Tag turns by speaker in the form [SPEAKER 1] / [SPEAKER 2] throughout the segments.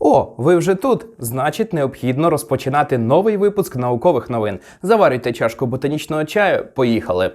[SPEAKER 1] О, ви вже тут? Значить, необхідно розпочинати новий випуск наукових новин. Заварюйте чашку ботанічного чаю. Поїхали.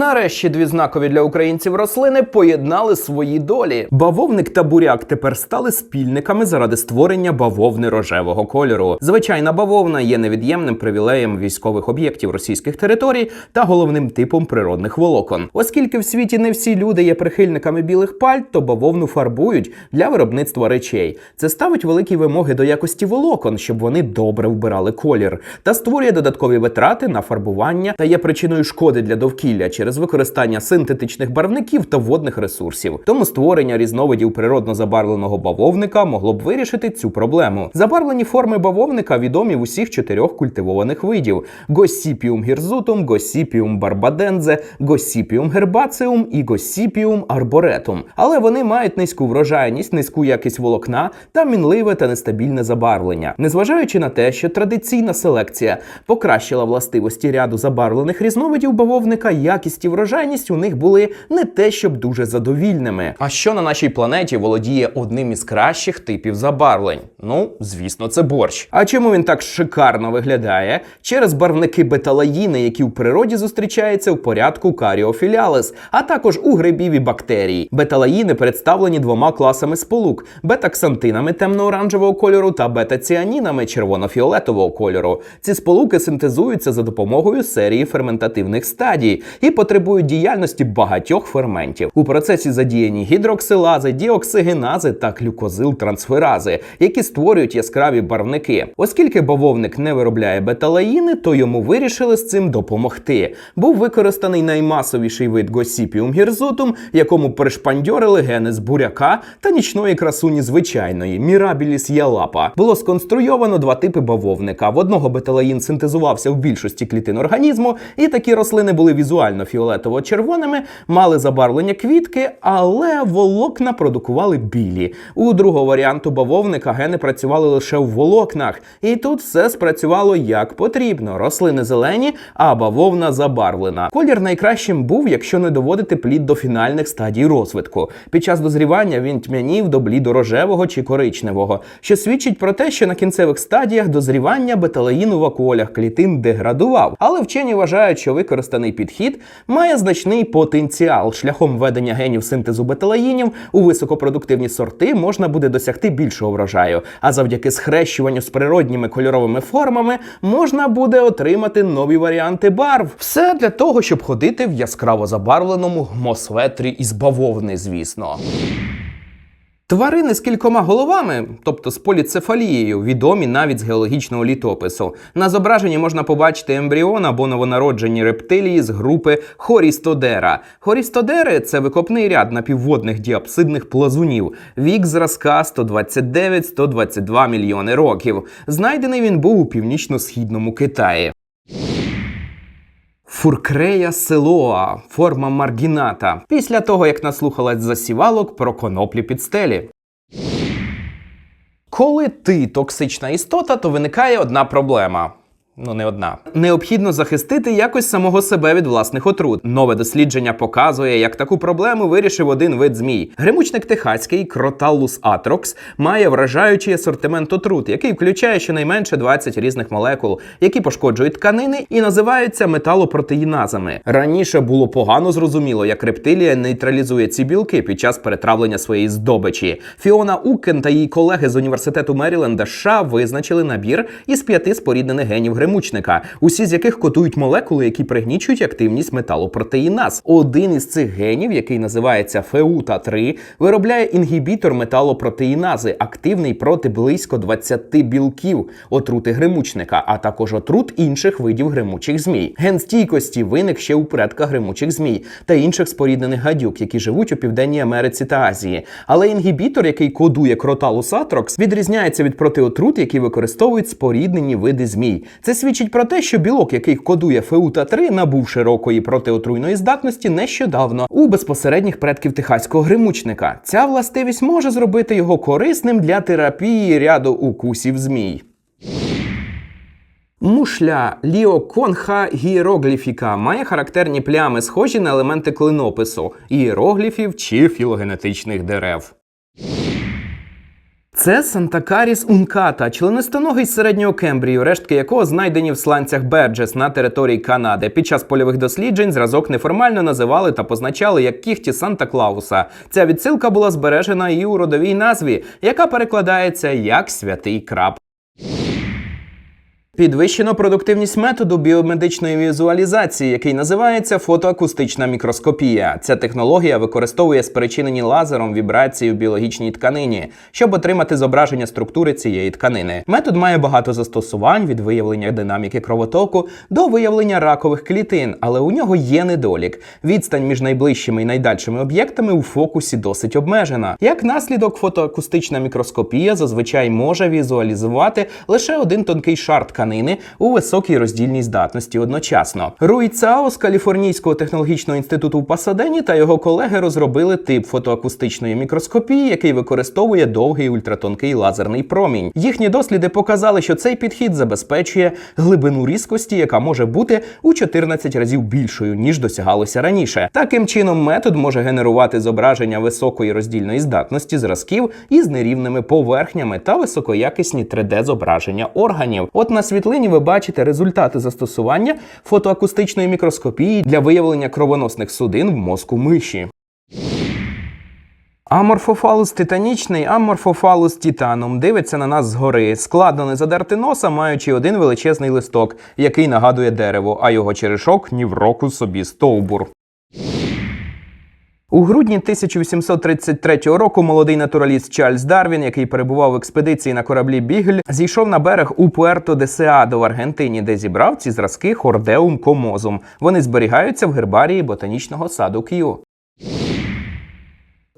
[SPEAKER 1] Нарешті дві знакові для українців рослини поєднали свої долі. Бавовник та буряк тепер стали спільниками заради створення бавовни рожевого кольору. Звичайна бавовна є невід'ємним привілеєм військових об'єктів російських територій та головним типом природних волокон. Оскільки в світі не всі люди є прихильниками білих пальт, то бавовну фарбують для виробництва речей. Це ставить великі вимоги до якості волокон, щоб вони добре вбирали колір, та створює додаткові витрати на фарбування та є причиною шкоди для довкілля через використання синтетичних барвників та водних ресурсів. Тому створення різновидів природно забарвленого бавовника могло б вирішити цю проблему. Забарвлені форми бавовника відомі в усіх чотирьох культивованих видів: Gossypium hirsutum, Gossypium barbadense, Gossypium herbaceum і Gossypium arboretum. Але вони мають низьку врожайність, низьку якість волокна та мінливе та нестабільне забарвлення. Незважаючи на те, що традиційна селекція покращила властивості ряду забарвлених різновидів бавовника, якість і врожайність у них були не те, щоб дуже задовільними. А що на нашій планеті володіє одним із кращих типів забарвлень? Ну, звісно, це борщ. А чому він так шикарно виглядає? Через барвники беталаїни, які в природі зустрічаються в порядку каріофілялес, а також у грибів і бактерій. Беталаїни представлені двома класами сполук: бета-ксантинами темно-оранжевого кольору та бета-ціанінами червоно-фіолетового кольору. Ці сполуки синтезуються за допомогою серії ферментативних стадій і потребують діяльності багатьох ферментів. У процесі задіяні гідроксилази, діоксигенази та глюкозил-трансферази, які створюють яскраві барвники. Оскільки бавовник не виробляє беталаїни, то йому вирішили з цим допомогти. Був використаний наймасовіший вид Gossypium hirsutum, якому перешпандьорили гени з буряка та нічної красуні звичайної Mirabilis ялапа. Було сконструйовано два типи бавовника. В одного беталаїн синтезувався в більшості клітин організму, і такі рослини були візуально фіолетово-червоними, мали забарвлення квітки, але волокна продукували білі. У другого варіанту бавовника гени працювали лише в волокнах, і тут все спрацювало як потрібно. Рослини зелені, а бавовна забарвлена. Колір найкращим був, якщо не доводити плід до фінальних стадій розвитку. Під час дозрівання він тьмянів до блідорожевого чи коричневого, що свідчить про те, що на кінцевих стадіях дозрівання беталаїну в околях клітин деградував. Але вчені вважають, що використаний підхід має значний потенціал. Шляхом введення генів синтезу беталаїнів у високопродуктивні сорти можна буде досягти більшого врожаю. А завдяки схрещуванню з природніми кольоровими формами можна буде отримати нові варіанти барв. Все для того, щоб ходити в яскраво забарвленому гмосветрі із бавовни, звісно. Тварини з кількома головами, тобто з поліцефалією, відомі навіть з геологічного літопису. На зображенні можна побачити ембріон або новонароджені рептилії з групи Хорістодера. Хорістодери це викопний ряд напівводних діапсидних плазунів. Вік зразка 129-122 мільйони років. Знайдений він був у північно-східному Китаї. Фуркрея селоа, форма маргіната, після того як наслухалась засівалок про коноплі під стелі. Коли ти токсична істота, то виникає одна проблема. Ну, не одна. Необхідно захистити якось самого себе від власних отрут. Нове дослідження показує, як таку проблему вирішив один вид змій. Гримучник техаський Кроталус атрокс має вражаючий асортимент отрут, який включає щонайменше 20 різних молекул, які пошкоджують тканини і називаються металопротеїназами. Раніше було погано зрозуміло, як рептилія нейтралізує ці білки під час перетравлення своєї здобичі. Фіона Укен та її колеги з університету Меріленда США визначили набір із п'яти споріднених генів гримучника, усі з яких кодують молекули, які пригнічують активність металопротеїназ. Один із цих генів, який називається феута-3, виробляє інгібітор металопротеїнази, активний проти близько 20 білків отрути гримучника, а також отрут інших видів гримучих змій. Ген стійкості виник ще у предках гримучих змій та інших споріднених гадюк, які живуть у Південній Америці та Азії. Але інгібітор, який кодує кроталус атрокс, відрізняється від протиотрут, які використовують споріднені види змій. Це свідчить про те, що білок, який кодує феута-3, набув широкої протиотруйної здатності нещодавно у безпосередніх предків техаського гримучника. Ця властивість може зробити його корисним для терапії ряду укусів змій. Мушля ліоконха гіерогліфіка має характерні плями, схожі на елементи клинопису, іерогліфів чи філогенетичних дерев. Це Сантакаріс унката, членистоногий з середнього Кембрію, рештки якого знайдені в сланцях Берджес на території Канади. Під час польових досліджень зразок неформально називали та позначали як кіхті Санта Клауса. Ця відсилка була збережена і у родовій назві, яка перекладається як святий краб. Підвищено продуктивність методу біомедичної візуалізації, який називається фотоакустична мікроскопія. Ця технологія використовує спричинені лазером вібрації в біологічній тканині, щоб отримати зображення структури цієї тканини. Метод має багато застосувань від виявлення динаміки кровотоку до виявлення ракових клітин, але у нього є недолік. Відстань між найближчими і найдальшими об'єктами у фокусі досить обмежена. Як наслідок, фотоакустична мікроскопія зазвичай може візуалізувати лише один тонкий шар тканини у високій роздільній здатності одночасно. Руй Цао з Каліфорнійського технологічного інституту в Пасадені та його колеги розробили тип фотоакустичної мікроскопії, який використовує довгий ультратонкий лазерний промінь. Їхні досліди показали, що цей підхід забезпечує глибину різкості, яка може бути у 14 разів більшою ніж досягалося раніше. Таким чином, метод може генерувати зображення високої роздільної здатності зразків із нерівними поверхнями та високоякісні 3D-зображення органів. От на світлині ви бачите результати застосування фотоакустичної мікроскопії для виявлення кровоносних судин в мозку миші. Аморфофалус титанічний, аморфофалус титаном дивиться на нас згори. Складно не задерти носа, маючи один величезний листок, який нагадує дерево, а його черешок ні в року собі стовбур. У грудні 1833 року молодий натураліст Чарльз Дарвін, який перебував в експедиції на кораблі Бігль, зійшов на берег у Пуерто де Сеадо в Аргентині, де зібрав ці зразки хордеум комозум. Вони зберігаються в гербарії ботанічного саду К'ю.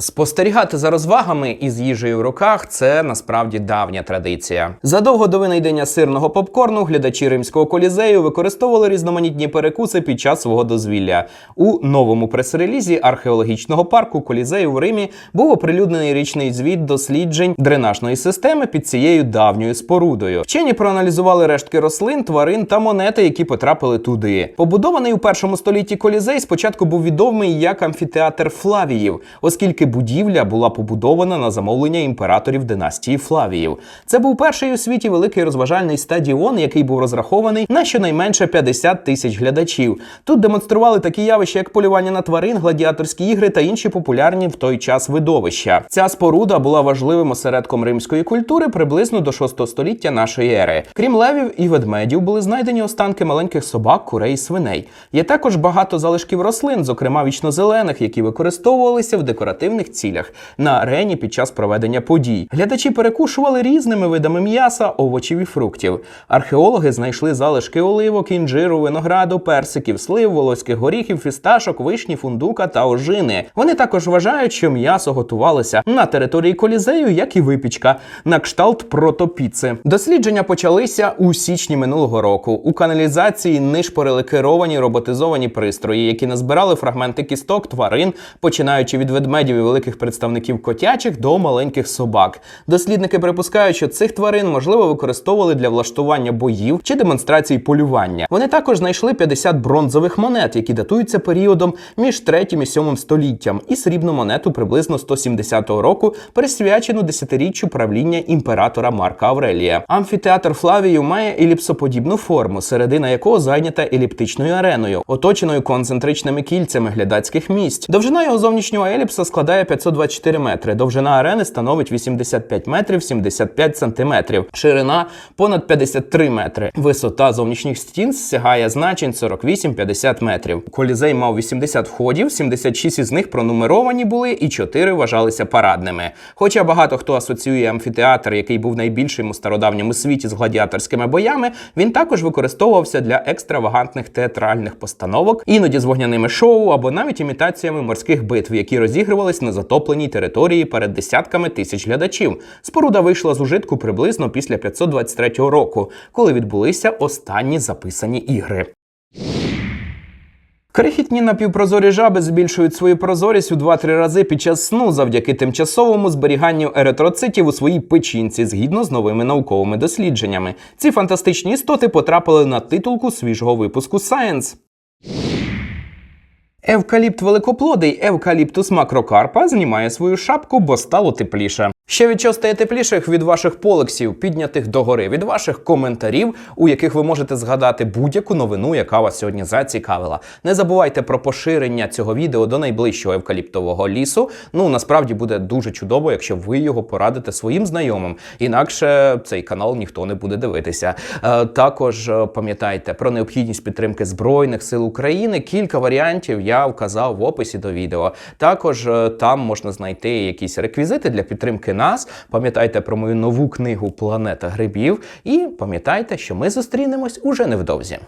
[SPEAKER 1] Спостерігати за розвагами із їжею в руках це насправді давня традиція. Задовго до винайдення сирного попкорну глядачі римського колізею використовували різноманітні перекуси під час свого дозвілля. У новому прес-релізі археологічного парку колізею в Римі був оприлюднений річний звіт досліджень дренажної системи під цією давньою спорудою. Вчені проаналізували рештки рослин, тварин та монети, які потрапили туди. Побудований у першому столітті колізей спочатку був відомий як амфітеатр Флавіїв, оскільки будівля була побудована на замовлення імператорів династії Флавіїв. Це був перший у світі великий розважальний стадіон, який був розрахований на щонайменше 50 тисяч глядачів. Тут демонстрували такі явища, як полювання на тварин, гладіаторські ігри та інші популярні в той час видовища. Ця споруда була важливим осередком римської культури приблизно до 6 століття нашої ери. Крім левів і ведмедів, були знайдені останки маленьких собак, курей і свиней. Є також багато залишків рослин, зокрема вічнозелених, які використовувалися в декоративних цілях на арені під час проведення подій. Глядачі перекушували різними видами м'яса, овочів і фруктів. Археологи знайшли залишки оливок, інжиру, винограду, персиків, слив, волоських горіхів, фісташок, вишні, фундука та ожини. Вони також вважають, що м'ясо готувалося на території колізею, як і випічка, на кшталт протопіци. Дослідження почалися у січні минулого року. У каналізації нишпорили керовані роботизовані пристрої, які назбирали фрагменти кісток тварин, починаючи від ведмедів і великих представників котячих до маленьких собак. Дослідники припускають, що цих тварин можливо використовували для влаштування боїв чи демонстрації полювання. Вони також знайшли 50 бронзових монет, які датуються періодом між 3 і 7 століттям, і срібну монету приблизно 170 року, присвячену десятиріччю правління імператора Марка Аврелія. Амфітеатр Флавію має еліпсоподібну форму, середина якого зайнята еліптичною ареною, оточеною концентричними кільцями глядацьких місць. Довжина його зовнішнього еліпса складає 524 метри. Довжина арени становить 85 метрів 75 сантиметрів. Ширина понад 53 метри. Висота зовнішніх стін сягає значень 48-50 метрів. Колізей мав 80 входів, 76 із них пронумеровані були, і 4 вважалися парадними. Хоча багато хто асоціює амфітеатр, який був найбільшим у стародавньому світі з гладіаторськими боями, він також використовувався для екстравагантних театральних постановок, іноді з вогняними шоу або навіть імітаціями морських битв, які розігрувались на затопленій території перед десятками тисяч глядачів. Споруда вийшла з ужитку приблизно після 523 року, коли відбулися останні записані ігри. Крихітні напівпрозорі жаби збільшують свою прозорість у 2-3 рази під час сну завдяки тимчасовому зберіганню еритроцитів у своїй печінці, згідно з новими науковими дослідженнями. Ці фантастичні істоти потрапили на титулку свіжого випуску Science. Евкаліпт великоплодий Евкаліптус макрокарпа знімає свою шапку, бо стало тепліше. Ще від стає тепліших від ваших полексів, піднятих догори, від ваших коментарів, у яких ви можете згадати будь-яку новину, яка вас сьогодні зацікавила. Не забувайте про поширення цього відео до найближчого евкаліптового лісу. Ну насправді буде дуже чудово, якщо ви його порадите своїм знайомим. Інакше цей канал ніхто не буде дивитися. Е, також е, пам'ятайте про необхідність підтримки Збройних сил України. Кілька варіантів я вказав в описі до відео. Також е, там можна знайти якісь реквізити для підтримки нас. Пам'ятайте про мою нову книгу Планета грибів. І пам'ятайте, що ми зустрінемось уже невдовзі.